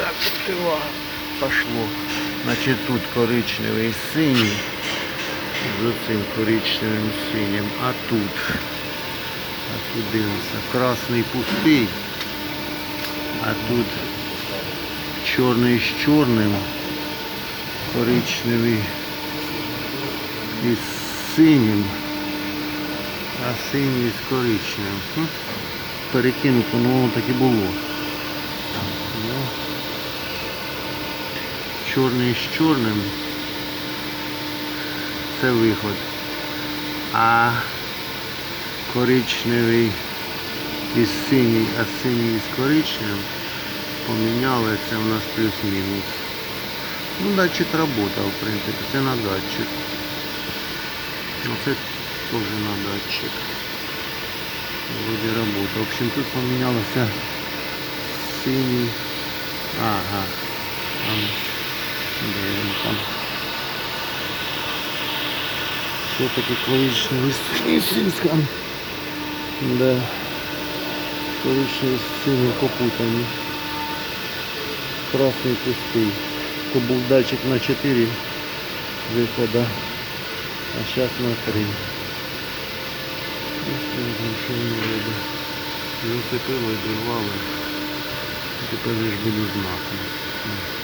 Так, противага пошло. Значить тут коричневий синій. З оцим коричневим синім. А тут. А тут дивимося. Красний пустий. А тут чорний з чорним. Коричневий із синім. А синій з коричневим. Перекинуто, ну воно так і було. Ну, чорний з чорним. Це виход. А коричневий із синій, а синій із коричневим поміняли, це у нас плюс-мінус. Ну, датчик работал, в принципі, це на датчик. Ну, це теж на датчик. Вроде работа. В общем, тут помінялося синій. Ага. Там. Все-таки коричневий синій сіскан. Да. Коричневий синій попутаний. Красний пустий. То був датчик на 4 вихода, а зараз на 3. Що воно робить? Засипило і дорвало. Тепер ж буду знати.